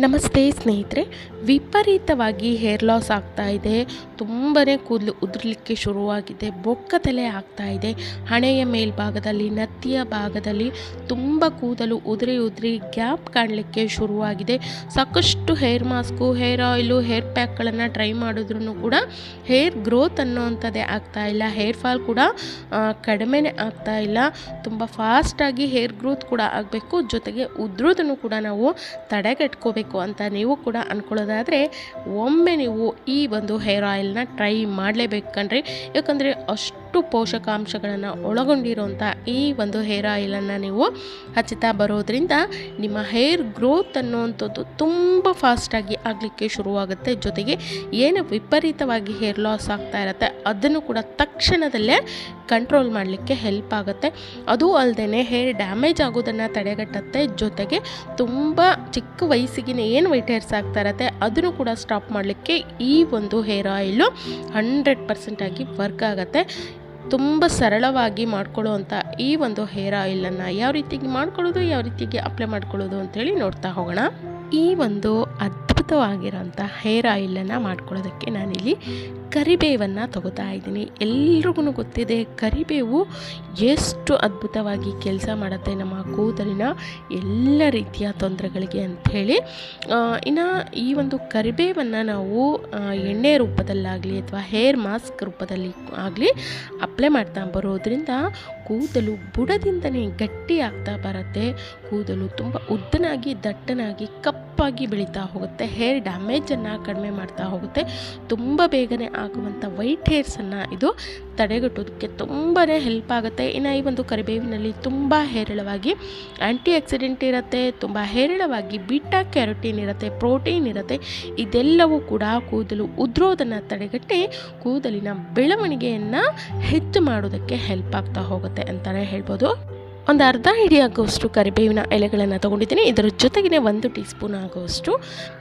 ನಮಸ್ತೆ ಸ್ನೇಹಿತರೆ, ವಿಪರೀತವಾಗಿ ಹೇರ್ ಲಾಸ್ ಆಗ್ತಾ ಇದೆ. ತುಂಬಾ ಕೂದಲು ಉದುರಲಿಕ್ಕೆ ಶುರುವಾಗಿದೆ. ಬೊಕ್ಕ ತಲೆ ಆಗ್ತಾ ಇದೆ. ಹಣೆಯ ಮೇಲ್ಭಾಗದಲ್ಲಿ, ನತ್ತಿಯ ಭಾಗದಲ್ಲಿ ತುಂಬ ಕೂದಲು ಉದುರಿ ಉದುರಿ ಗ್ಯಾಪ್ ಕಾಣಲಿಕ್ಕೆ ಶುರುವಾಗಿದೆ. ಸಾಕಷ್ಟು hair mask hair oil hair ಪ್ಯಾಕ್ಗಳನ್ನು try ಮಾಡಿದ್ರೂ ಕೂಡ ಹೇರ್ ಗ್ರೋತ್ ಅನ್ನೋವಂಥದ್ದೇ ಆಗ್ತಾ ಇಲ್ಲ. ಹೇರ್ ಫಾಲ್ ಕೂಡ ಕಡಿಮೆನೇ ಆಗ್ತಾ ಇಲ್ಲ. ತುಂಬ ಫಾಸ್ಟಾಗಿ ಹೇರ್ ಗ್ರೋತ್ ಕೂಡ ಆಗಬೇಕು. ಜೊತೆಗೆ ಉದುರೋದನ್ನು ಕೂಡ ನಾವು ತಡೆಗಟ್ಕೋಬೇಕು. ಅಂತ ನೀವು ಕೂಡ ಅಂದ್ಕೊಳ್ಳೋದಾದರೆ ಒಮ್ಮೆ ನೀವು ಈ ಒಂದು ಹೇರ್ ಆಯಿಲ್ನ ಟ್ರೈ ಮಾಡಲೇಬೇಕು ಕಣ್ರಿ ಯಾಕಂದರೆ ಅಷ್ಟು ಪೋಷಕಾಂಶಗಳನ್ನು ಒಳಗೊಂಡಿರುವಂಥ ಈ ಒಂದು ಹೇರ್ ಆಯಿಲನ್ನು ನೀವು ಹಚ್ಚುತ್ತಾ ಬರೋದ್ರಿಂದ ನಿಮ್ಮ ಹೇರ್ ಗ್ರೋತ್ ಅನ್ನುವಂಥದ್ದು ತುಂಬ ಫಾಸ್ಟಾಗಿ ಆಗಲಿಕ್ಕೆ ಶುರುವಾಗುತ್ತೆ. ಜೊತೆಗೆ ಏನು ವಿಪರೀತವಾಗಿ ಹೇರ್ ಲಾಸ್ ಆಗ್ತಾ ಇರುತ್ತೆ, ಅದನ್ನು ಕೂಡ ತಕ್ಷಣದಲ್ಲೇ ಕಂಟ್ರೋಲ್ ಮಾಡಲಿಕ್ಕೆ ಹೆಲ್ಪ್ ಆಗುತ್ತೆ. ಅದು ಅಲ್ಲದೆ ಹೇರ್ ಡ್ಯಾಮೇಜ್ ಆಗೋದನ್ನು ತಡೆಗಟ್ಟುತ್ತೆ. ಜೊತೆಗೆ ತುಂಬ ಚಿಕ್ಕ ವಯಸ್ಸಿಗೆ ಏನು ವೈಟ್ ಹೇರ್ಸ್ ಆಗ್ತಾ ಇರುತ್ತೆ, ಅದನ್ನು ಕೂಡ ಸ್ಟಾಪ್ ಮಾಡಲಿಕ್ಕೆ ಈ ಒಂದು ಹೇರ್ ಆಯಿಲು ಹಂಡ್ರೆಡ್ ಪರ್ಸೆಂಟಾಗಿ ವರ್ಕ್ ಆಗುತ್ತೆ. ತುಂಬ ಸರಳವಾಗಿ ಮಾಡ್ಕೊಳ್ಳುವಂಥ ಈ ಒಂದು ಹೇರ್ ಆಯಿಲನ್ನು ಯಾವ ರೀತಿಗೆ ಮಾಡ್ಕೊಳ್ಳೋದು, ಯಾವ ರೀತಿಗೆ ಅಪ್ಲೈ ಮಾಡ್ಕೊಳ್ಳೋದು ಅಂತೇಳಿ ನೋಡ್ತಾ ಹೋಗೋಣ. ಈ ಒಂದು ಅದ್ಭುತವಾಗಿರೋಂಥ ಹೇರ್ ಆಯಿಲನ್ನು ಮಾಡ್ಕೊಳ್ಳೋದಕ್ಕೆ ನಾನಿಲ್ಲಿ ಕರಿಬೇವನ್ನು ತಗೋತಾ ಇದ್ದೀನಿ. ಎಲ್ರಿಗೂ ಗೊತ್ತಿದೆ, ಕರಿಬೇವು ಎಷ್ಟು ಅದ್ಭುತವಾಗಿ ಕೆಲಸ ಮಾಡುತ್ತೆ ನಮ್ಮ ಕೂದಲಿನ ಎಲ್ಲ ರೀತಿಯ ತೊಂದರೆಗಳಿಗೆ ಅಂಥೇಳಿ. ಇನ್ನು ಈ ಒಂದು ಕರಿಬೇವನ್ನು ನಾವು ಎಣ್ಣೆ ರೂಪದಲ್ಲಾಗಲಿ ಅಥವಾ ಹೇರ್ ಮಾಸ್ಕ್ ರೂಪದಲ್ಲಿ ಆಗಲಿ ಅಪ್ಲೈ ಮಾಡ್ತಾ ಬರೋದ್ರಿಂದ ಕೂದಲು ಬುಡದಿಂದನೇ ಗಟ್ಟಿ ಆಗ್ತಾ ಬರುತ್ತೆ. ಕೂದಲು ತುಂಬ ಉದ್ದನಾಗಿ ದಟ್ಟನಾಗಿ ಕಪ್ಪಾಗಿ ಬೆಳೀತಾ ಹೋಗುತ್ತೆ ಹೇರ್ ಡ್ಯಾಮೇಜನ್ನು ಕಡಿಮೆ ಮಾಡ್ತಾ ಹೋಗುತ್ತೆ. ತುಂಬ ಬೇಗನೆ ಆಗುವಂಥ ವೈಟ್ ಹೇರ್ಸನ್ನು ಇದು ತಡೆಗಟ್ಟೋದಕ್ಕೆ ತುಂಬಾ ಹೆಲ್ಪ್ ಆಗುತ್ತೆ. ಇನ್ನು ಈ ಒಂದು ಕರಿಬೇವಿನಲ್ಲಿ ತುಂಬ ಹೇರಳವಾಗಿ ಆ್ಯಂಟಿ ಆಕ್ಸಿಡೆಂಟ್ ಇರುತ್ತೆ, ತುಂಬ ಹೇರಳವಾಗಿ ಬಿಟಾ ಕ್ಯಾರೋಟಿನ್ ಇರುತ್ತೆ ಪ್ರೋಟೀನ್ ಇರುತ್ತೆ. ಇದೆಲ್ಲವೂ ಕೂಡ ಕೂದಲು ಉದ್ರೋದನ್ನು ತಡೆಗಟ್ಟಿ ಕೂದಲಿನ ಬೆಳವಣಿಗೆಯನ್ನು ಹೆಚ್ಚು ಮಾಡೋದಕ್ಕೆ ಹೆಲ್ಪ್ ಆಗ್ತಾ ಹೋಗುತ್ತೆ ಅಂತಲೇ ಹೇಳ್ಬೋದು. ಒಂದು ಅರ್ಧ ಹಿಡಿ ಆಗುವಷ್ಟು ಕರಿಬೇವಿನ ಎಲೆಗಳನ್ನು ತೊಗೊಂಡಿದ್ದೀನಿ. ಇದರ ಜೊತೆಗೆ ಒಂದು ಟೀ ಸ್ಪೂನ್ ಆಗುವಷ್ಟು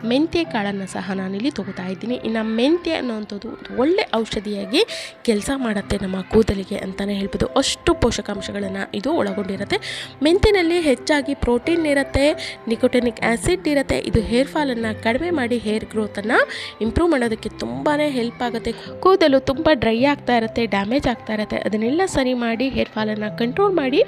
ಮೆಂತ್ಯ ಕಾಳನ್ನು ಸಹ ನಾನಿಲ್ಲಿ ತೊಗೋತಾ ಇದ್ದೀನಿ. ಇನ್ನು ಮೆಂತ್ಯ ಅನ್ನೋವಂಥದ್ದು ಒಳ್ಳೆ ಔಷಧಿಯಾಗಿ ಕೆಲಸ ಮಾಡುತ್ತೆ ನಮ್ಮ ಕೂದಲಿಗೆ ಅಂತಲೇ ಹೇಳ್ಬೋದು. ಅಷ್ಟು ಪೋಷಕಾಂಶಗಳನ್ನು ಇದು ಒಳಗೊಂಡಿರುತ್ತೆ. ಮೆಂತ್ಯನಲ್ಲಿ ಹೆಚ್ಚಾಗಿ ಪ್ರೋಟೀನ್ ಇರುತ್ತೆ, ನಿಕೋಟೆನಿಕ್ ಆ್ಯಸಿಡ್ ಇರುತ್ತೆ. ಇದು ಹೇರ್ ಫಾಲನ್ನು ಕಡಿಮೆ ಮಾಡಿ ಹೇರ್ ಗ್ರೋತನ್ನು ಇಂಪ್ರೂವ್ ಮಾಡೋದಕ್ಕೆ ತುಂಬಾ ಹೆಲ್ಪ್ ಆಗುತ್ತೆ. ಕೂದಲು ತುಂಬ ಡ್ರೈ ಆಗ್ತಾ ಇರುತ್ತೆ, ಡ್ಯಾಮೇಜ್ ಆಗ್ತಾ ಇರುತ್ತೆ. ಅದನ್ನೆಲ್ಲ ಸರಿ ಮಾಡಿ ಹೇರ್ ಫಾಲನ್ನು ಕಂಟ್ರೋಲ್ ಮಾಡಿ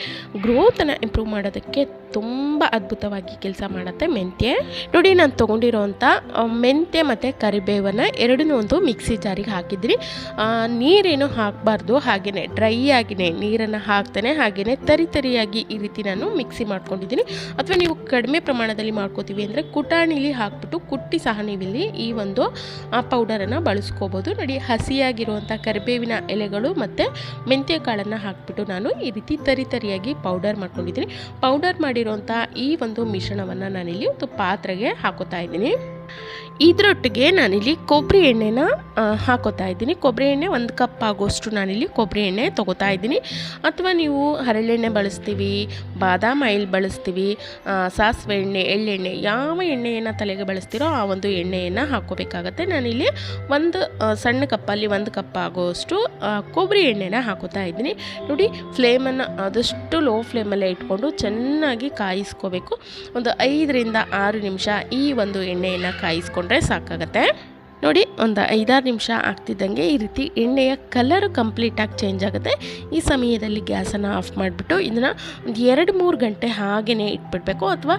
ಗ್ರೋತನ್ನು ಇಂಪ್ರೂವ್ ಮಾಡೋದಕ್ಕೆ ತುಂಬ ಅದ್ಭುತವಾಗಿ ಕೆಲಸ ಮಾಡುತ್ತೆ ಮೆಂತ್ಯ. ನೋಡಿ ನಾನು ತೊಗೊಂಡಿರೋಂಥ ಆ, ಮೆಂತ್ಯ ಮತ್ತು ಕರಿಬೇವನ್ನು ಎರಡನ್ನೂ ಒಂದು ಮಿಕ್ಸಿ ಜಾರಿಗೆ ಹಾಕಿದ್ರಿ. ನೀರೇನು ಹಾಕಬಾರ್ದು ಹಾಗೆಯೇ ಡ್ರೈ ಆಗಿನೇ ನೀರನ್ನು ಹಾಕ್ತಾನೆ ಹಾಗೆಯೇ ತರಿ ತರಿಯಾಗಿ ಈ ರೀತಿ ನಾನು ಮಿಕ್ಸಿ ಮಾಡ್ಕೊಂಡಿದ್ದೀನಿ. ಅಥವಾ ನೀವು ಕಡಿಮೆ ಪ್ರಮಾಣದಲ್ಲಿ ಮಾಡ್ಕೋತೀವಿ ಅಂದರೆ ಕುಟಾಣಿಲಿ ಹಾಕ್ಬಿಟ್ಟು ಕುಟ್ಟಿ ಸಹ ನೀವಿಲ್ಲಿ ಈ ಒಂದು ಪೌಡರನ್ನು ಬಳಸ್ಕೋಬೋದು. ನೋಡಿ ಹಸಿಯಾಗಿರುವಂಥ ಕರಿಬೇವಿನ ಎಲೆಗಳು ಮತ್ತು ಮೆಂತ್ಯ ಕಾಳನ್ನು ಹಾಕ್ಬಿಟ್ಟು ನಾನು ಈ ರೀತಿ ತರಿ ತರಿಯಾಗಿ ಪೌಡರ್ ಮಾಡ್ಕೊಂಡಿದ್ದೀನಿ. ಪೌಡರ್ ಮಾಡಿರೋಂಥ ಈ ಒಂದು ಮಿಶ್ರಣವನ್ನು ನಾನಿಲ್ಲಿ ಒಂದು ಪಾತ್ರೆಗೆ ಹಾಕೋತಾ ಇದ್ದೀನಿ. ಇದರೊಟ್ಟಿಗೆ ನಾನಿಲ್ಲಿ ಕೊಬ್ಬರಿ ಎಣ್ಣೆನ ಹಾಕೋತಾ ಇದ್ದೀನಿ. ಕೊಬ್ಬರಿ ಎಣ್ಣೆ ಒಂದು ಕಪ್ ಆಗೋಷ್ಟು ನಾನಿಲ್ಲಿ ಕೊಬ್ಬರಿ ಎಣ್ಣೆ ತೊಗೋತಾ ಇದ್ದೀನಿ. ಅಥವಾ ನೀವು ಹರಳೆಣ್ಣೆ ಬಳಸ್ತೀವಿ, ಬಾದಾಮ್ ಆಯಿಲ್ ಬಳಸ್ತೀವಿ ಸಾಸಿವೆ ಎಣ್ಣೆ ಎಳ್ಳೆಣ್ಣೆ ಯಾವ ಎಣ್ಣೆಯನ್ನು ತಲೆಗೆ ಬಳಸ್ತೀರೋ ಆ ಒಂದು ಎಣ್ಣೆಯನ್ನು ಹಾಕೋಬೇಕಾಗತ್ತೆ. ನಾನಿಲ್ಲಿ ಒಂದು ಸಣ್ಣ ಕಪ್ಪಲ್ಲಿ ಒಂದು ಕಪ್ ಆಗೋಷ್ಟು ಕೊಬ್ಬರಿ ಎಣ್ಣೆನ ಹಾಕೋತಾ ಇದ್ದೀನಿ. ನೋಡಿ ಫ್ಲೇಮನ್ನು ಆದಷ್ಟು ಲೋ ಫ್ಲೇಮಲ್ಲೇ ಇಟ್ಕೊಂಡು ಚೆನ್ನಾಗಿ ಕಾಯಿಸ್ಕೋಬೇಕು. ಒಂದು ಐದರಿಂದ ಆರು ನಿಮಿಷ ಈ ಒಂದು ಎಣ್ಣೆಯನ್ನು ಕಾಯಿಸ್ಕೊಂಡ್ರೆ ಸಾಕಾಗತ್ತೆ. ನೋಡಿ, ಒಂದು ಐದಾರು ನಿಮಿಷ ಆಗ್ತಿದ್ದಂಗೆ ಈ ರೀತಿ ಎಣ್ಣೆಯ ಕಲರ್ ಕಂಪ್ಲೀಟಾಗಿ ಚೇಂಜ್ ಆಗುತ್ತೆ. ಈ ಸಮಯದಲ್ಲಿ ಗ್ಯಾಸನ್ನು ಆಫ್ ಮಾಡಿಬಿಟ್ಟು ಇದನ್ನು ಒಂದು ಎರಡು ಮೂರು ಗಂಟೆ ಹಾಗೆಯೇ ಇಟ್ಬಿಡಬೇಕು. ಅಥವಾ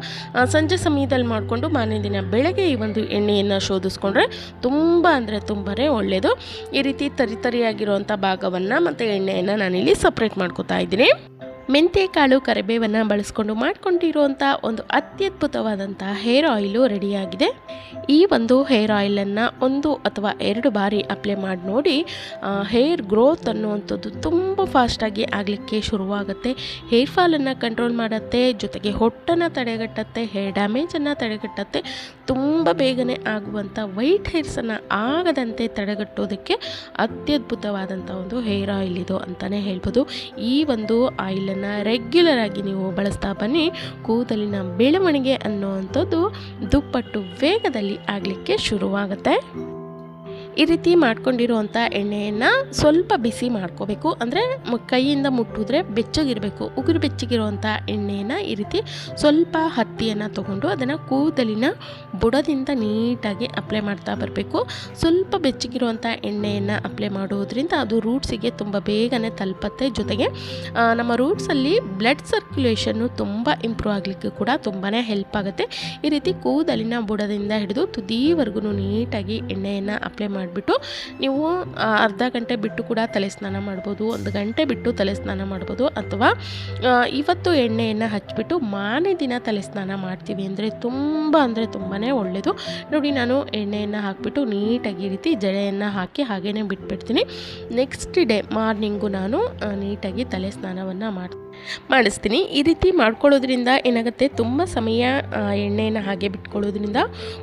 ಸಂಜೆ ಸಮಯದಲ್ಲಿ ಮಾಡಿಕೊಂಡು ಮಾರನೇ ದಿನ ಬೆಳಗ್ಗೆ ಈ ಒಂದು ಎಣ್ಣೆಯನ್ನು ಶೋಧಿಸ್ಕೊಂಡ್ರೆ ತುಂಬ ಅಂದರೆ ತುಂಬಾ ಒಳ್ಳೆಯದು ಈ ರೀತಿ ತರಿತರಿಯಾಗಿರುವಂಥ ಭಾಗವನ್ನು ಮತ್ತು ಎಣ್ಣೆಯನ್ನು ನಾನಿಲ್ಲಿ ಸಪ್ರೇಟ್ ಮಾಡ್ಕೊತಾ ಇದ್ದೀನಿ. ಮೆಂತ್ಯ ಕಾಳು ಕರಿಬೇವನ್ನು ಬಳಸ್ಕೊಂಡು ಮಾಡ್ಕೊಂಡಿರುವಂಥ ಒಂದು ಅತ್ಯದ್ಭುತವಾದಂಥ ಹೇರ್ ಆಯಿಲು ರೆಡಿಯಾಗಿದೆ. ಈ ಒಂದು ಹೇರ್ ಆಯಿಲನ್ನು ಒಂದು ಅಥವಾ ಎರಡು ಬಾರಿ ಅಪ್ಲೈ ಮಾಡಿ ನೋಡಿ ಹೇರ್ ಗ್ರೋತ್ ಅನ್ನುವಂಥದ್ದು ತುಂಬ ಫಾಸ್ಟಾಗಿ ಆಗಲಿಕ್ಕೆ ಶುರುವಾಗುತ್ತೆ. ಹೇರ್ ಫಾಲನ್ನು ಕಂಟ್ರೋಲ್ ಮಾಡುತ್ತೆ, ಜೊತೆಗೆ ಹೊಟ್ಟನ್ನು ತಡೆಗಟ್ಟುತ್ತೆ, ಹೇರ್ ಡ್ಯಾಮೇಜನ್ನು ತಡೆಗಟ್ಟುತ್ತೆ. ತುಂಬ ಬೇಗನೆ ಆಗುವಂಥ ವೈಟ್ ಹೇರ್ಸನ್ನು ಆಗದಂತೆ ತಡೆಗಟ್ಟೋದಕ್ಕೆ ಅತ್ಯದ್ಭುತವಾದಂಥ ಒಂದು ಹೇರ್ ಆಯಿಲ್ ಇದು ಅಂತಲೇ ಹೇಳ್ಬೋದು. ಈ ಒಂದು ಆಯಿಲನ್ನು ರೆಗ್ಯುಲರ್ ಆಗಿ ನೀವು ಬಳಸ್ತಾ ಬನ್ನಿ. ಕೂದಲಿನ ಬೆಳವಣಿಗೆ ಅನ್ನುವಂಥದ್ದು ದುಪ್ಪಟ್ಟು ವೇಗದಲ್ಲಿ ಆಗಲಿಕ್ಕೆ ಶುರುವಾಗುತ್ತೆ. ಈ ರೀತಿ ಮಾಡ್ಕೊಂಡಿರುವಂಥ ಎಣ್ಣೆಯನ್ನು ಸ್ವಲ್ಪ ಬಿಸಿ ಮಾಡ್ಕೋಬೇಕು. ಅಂದರೆ ಕೈಯಿಂದ ಮುಟ್ಟಿದ್ರೆ ಬೆಚ್ಚಗಿರಬೇಕು. ಉಗುರು ಬೆಚ್ಚಗಿರುವಂಥ ಎಣ್ಣೆಯನ್ನು ಈ ರೀತಿ ಸ್ವಲ್ಪ ಹತ್ತಿಯನ್ನು ತೊಗೊಂಡು ಅದನ್ನು ಕೂದಲಿನ ಬುಡದಿಂದ ನೀಟಾಗಿ ಅಪ್ಲೈ ಮಾಡ್ತಾ ಬರಬೇಕು. ಸ್ವಲ್ಪ ಬೆಚ್ಚಗಿರುವಂಥ ಎಣ್ಣೆಯನ್ನು ಅಪ್ಲೈ ಮಾಡೋದ್ರಿಂದ ಅದು ರೂಟ್ಸಿಗೆ ತುಂಬ ಬೇಗನೆ ತಲುಪತ್ತೆ. ಜೊತೆಗೆ ನಮ್ಮ ರೂಟ್ಸಲ್ಲಿ ಬ್ಲಡ್ ಸರ್ಕ್ಯುಲೇಷನ್ನು ತುಂಬ ಇಂಪ್ರೂವ್ ಆಗಲಿಕ್ಕೆ ಕೂಡ ತುಂಬಾ ಹೆಲ್ಪ್ ಆಗುತ್ತೆ. ಈ ರೀತಿ ಕೂದಲಿನ ಬುಡದಿಂದ ಹಿಡಿದು ತುದಿವರೆಗೂ ನೀಟಾಗಿ ಎಣ್ಣೆಯನ್ನು ಅಪ್ಲೈ ಮಾಡಿಬಿಟ್ಟು ನೀವು ಅರ್ಧ ಗಂಟೆ ಬಿಟ್ಟು ಕೂಡ ತಲೆ ಸ್ನಾನ ಮಾಡ್ಬೋದು, ಒಂದು ಗಂಟೆ ಬಿಟ್ಟು ತಲೆ ಸ್ನಾನ ಮಾಡ್ಬೋದು, ಅಥವಾ ಇವತ್ತು ಎಣ್ಣೆಯನ್ನು ಹಚ್ಚಿಬಿಟ್ಟು ಮಾನೇ ದಿನ ತಲೆ ಸ್ನಾನ ಮಾಡ್ತೀವಿ ಅಂದರೆ ತುಂಬ ಅಂದರೆ ತುಂಬಾ ಒಳ್ಳೆಯದು ನೋಡಿ, ನಾನು ಎಣ್ಣೆಯನ್ನು ಹಾಕಿಬಿಟ್ಟು ನೀಟಾಗಿ ರೀತಿ ಜಡೆಯನ್ನು ಹಾಕಿ ಹಾಗೇ ಬಿಟ್ಬಿಡ್ತೀನಿ. ನೆಕ್ಸ್ಟ್ ಡೇ ಮಾರ್ನಿಂಗು ನಾನು ನೀಟಾಗಿ ತಲೆ ಸ್ನಾನವನ್ನು ಮಾಡಿ ಮಾಡಿಸ್ತೀನಿ. ಈ ರೀತಿ ಮಾಡ್ಕೊಳ್ಳೋದ್ರಿಂದ ಏನಾಗುತ್ತೆ? ತುಂಬ ಸಮಯ ಎಣ್ಣೆಯನ್ನು ಹಾಗೆ ಬಿಟ್ಕೊಳ್ಳೋದ್ರಿಂದ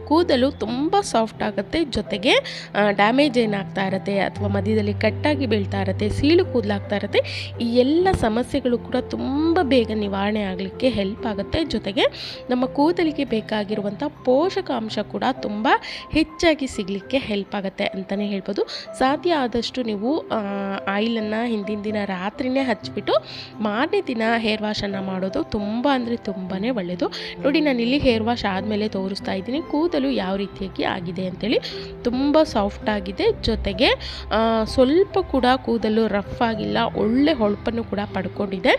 ಕೂದಲು ತುಂಬ ಸಾಫ್ಟ್ ಆಗುತ್ತೆ. ಜೊತೆಗೆ ಡ್ಯಾಮೇಜ್ ಏನಾಗ್ತಾ ಇರುತ್ತೆ ಅಥವಾ ಮಧ್ಯದಲ್ಲಿ ಕಟ್ಟಾಗಿ ಬೀಳ್ತಾ ಇರುತ್ತೆ, ಸೀಳು ಕೂದಲಾಗ್ತಾ ಇರುತ್ತೆ, ಈ ಎಲ್ಲ ಸಮಸ್ಯೆಗಳು ಕೂಡ ತುಂಬ ಬೇಗ ನಿವಾರಣೆ ಆಗಲಿಕ್ಕೆ ಹೆಲ್ಪ್ ಆಗುತ್ತೆ. ಜೊತೆಗೆ ನಮ್ಮ ಕೂದಲಿಗೆ ಬೇಕಾಗಿರುವಂಥ ಪೋಷಕಾಂಶ ಕೂಡ ತುಂಬ ಹೆಚ್ಚಾಗಿ ಸಿಗಲಿಕ್ಕೆ ಹೆಲ್ಪ್ ಆಗುತ್ತೆ ಅಂತಲೇ ಹೇಳ್ಬೋದು. ಸಾಧ್ಯ ಆದಷ್ಟು ನೀವು ಆಯಿಲನ್ನು ಹಿಂದಿನ ದಿನ ರಾತ್ರಿನೇ ಹಚ್ಚಿಬಿಟ್ಟು ಮಾರನೇ ದಿನ ಹೇರ್ ವಾಶನ್ನು ಮಾಡೋದು ತುಂಬ ಅಂದರೆ ತುಂಬಾ ಒಳ್ಳೆಯದು ನೋಡಿ, ನಾನು ಇಲ್ಲಿ ಹೇರ್ ವಾಶ್ ಆದಮೇಲೆ ತೋರಿಸ್ತಾ ಇದ್ದೀನಿ. ಕೂದಲು ಯಾವ ರೀತಿಯಾಗಿ ಆಗಿದೆ ಅಂತೇಳಿ. ತುಂಬ ಸಾಫ್ಟ್ ಆಗಿದೆ. ಜೊತೆಗೆ ಸ್ವಲ್ಪ ಕೂಡ ಕೂದಲು ರಫ್ ಆಗಿಲ್ಲ, ಒಳ್ಳೆ ಹೊಳಪನ್ನು ಕೂಡ ಪಡ್ಕೊಂಡಿದೆ.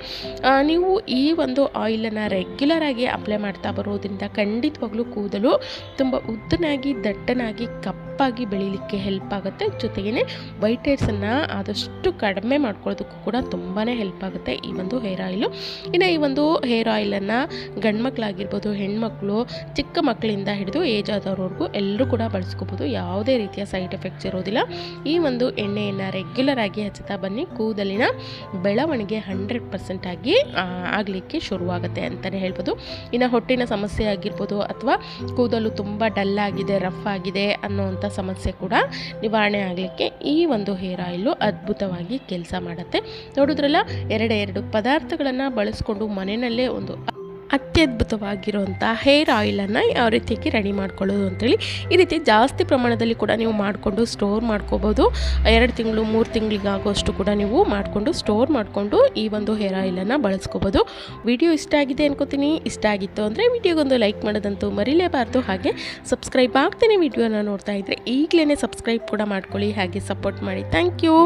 ನೀವು ಈ ಒಂದು ಆಯಿಲನ್ನು ರೆಗ್ಯುಲರ್ ಆಗಿ ಅಪ್ಲೈ ಮಾಡ್ತಾ ಬರೋದ್ರಿಂದ ಖಂಡಿತವಾಗ್ಲೂ ಕೂದಲು ತುಂಬ ಉದ್ದನಾಗಿ, ದಟ್ಟನಾಗಿ, ಕಪ್ಪಾಗಿ ಬೆಳೀಲಿಕ್ಕೆ ಹೆಲ್ಪ್ ಆಗುತ್ತೆ. ಜೊತೆಗೇ ವೈಟ್ ಹೇರ್ಸನ್ನು ಆದಷ್ಟು ಕಡಿಮೆ ಮಾಡ್ಕೊಳ್ಳೋದಕ್ಕೂ ಕೂಡ ತುಂಬಾ ಹೆಲ್ಪ್ ಆಗುತ್ತೆ ಈ ಒಂದು ಹೇರ್ ಆಯಿಲು ಇನ್ನು ಈ ಒಂದು ಹೇರ್ ಆಯಿಲನ್ನು ಗಂಡು ಮಕ್ಕಳಾಗಿರ್ಬೋದು ಹೆಣ್ಮಕ್ಳು, ಚಿಕ್ಕ ಮಕ್ಕಳಿಂದ ಹಿಡಿದು ಏಜ್ ಆದವ್ರವರೆಗೂ ಎಲ್ಲರೂ ಕೂಡ ಬಳಸ್ಕೋಬೋದು. ಯಾವುದೇ ರೀತಿಯ ಸೈಡ್ ಎಫೆಕ್ಟ್ಸ್ ಇರೋದಿಲ್ಲ. ಈ ಒಂದು ಎಣ್ಣೆಯನ್ನು ರೆಗ್ಯುಲರ್ ಆಗಿ ಹಚ್ಚುತ್ತಾ ಬನ್ನಿ. ಕೂದಲಿನ ಬೆಳವಣಿಗೆ ಹಂಡ್ರೆಡ್ ಪರ್ಸೆಂಟ್ ಆಗಿ ಆಗಲಿಕ್ಕೆ ಶುರುವಾಗುತ್ತೆ ಅಂತಲೇ ಹೇಳ್ಬೋದು. ಇನ್ನು ಹೊಟ್ಟಿನ ಸಮಸ್ಯೆ ಆಗಿರ್ಬೋದು ಅಥವಾ ಕೂದಲು ತುಂಬ ಡಲ್ ಆಗಿದೆ ರಫ್ ಆಗಿದೆ ಅನ್ನೋವಂಥ ಸಮಸ್ಯೆ ಕೂಡ ನಿವಾರಣೆ ಆಗಲಿಕ್ಕೆ ಈ ಒಂದು ಹೇರ್ ಆಯಿಲು ಅದ್ಭುತವಾಗಿ ಕೆಲಸ ಮಾಡುತ್ತೆ. ನೋಡಿದ್ರಲ್ಲ, ಎರಡೆರಡು ಎರಡು ಪದಾರ್ಥಗಳನ್ನು ಬಳಸ್ಕೊಂಡು ಮನೆಯಲ್ಲೇ ಒಂದು ಅತ್ಯದ್ಭುತವಾಗಿರುವಂಥ ಹೇರ್ ಆಯಿಲನ್ನು ಯಾವ ರೀತಿಯಾಗಿ ರೆಡಿ ಮಾಡ್ಕೊಳ್ಳೋದು ಅಂತೇಳಿ ಈ ರೀತಿ ಜಾಸ್ತಿ ಪ್ರಮಾಣದಲ್ಲಿ ಕೂಡ ನೀವು ಮಾಡಿಕೊಂಡು ಸ್ಟೋರ್ ಮಾಡ್ಕೋಬೋದು. ಎರಡು ತಿಂಗಳು, ಮೂರು ತಿಂಗಳಿಗಾಗುವಷ್ಟು ಕೂಡ ನೀವು ಮಾಡಿಕೊಂಡು ಸ್ಟೋರ್ ಮಾಡಿಕೊಂಡು ಈ ಒಂದು ಹೇರ್ ಆಯಿಲನ್ನು ಬಳಸ್ಕೋಬೋದು. ವಿಡಿಯೋ ಇಷ್ಟ ಆಗಿದೆ ಅನ್ಕೋತೀನಿ. ಇಷ್ಟ ಆಗಿತ್ತು ಅಂದರೆ ವಿಡಿಯೋಗೊಂದು ಲೈಕ್ ಮಾಡೋದಂತೂ ಮರಿಲೇಬಾರ್ದು. ಹಾಗೆ ಸಬ್ಸ್ಕ್ರೈಬ್ ಆಗ್ತೇನೆ ವಿಡಿಯೋನ ನೋಡ್ತಾ ಇದ್ದರೆ ಈಗಲೇ ಸಬ್ಸ್ಕ್ರೈಬ್ ಕೂಡ ಮಾಡ್ಕೊಳ್ಳಿ. ಹಾಗೆ ಸಪೋರ್ಟ್ ಮಾಡಿ. Thank you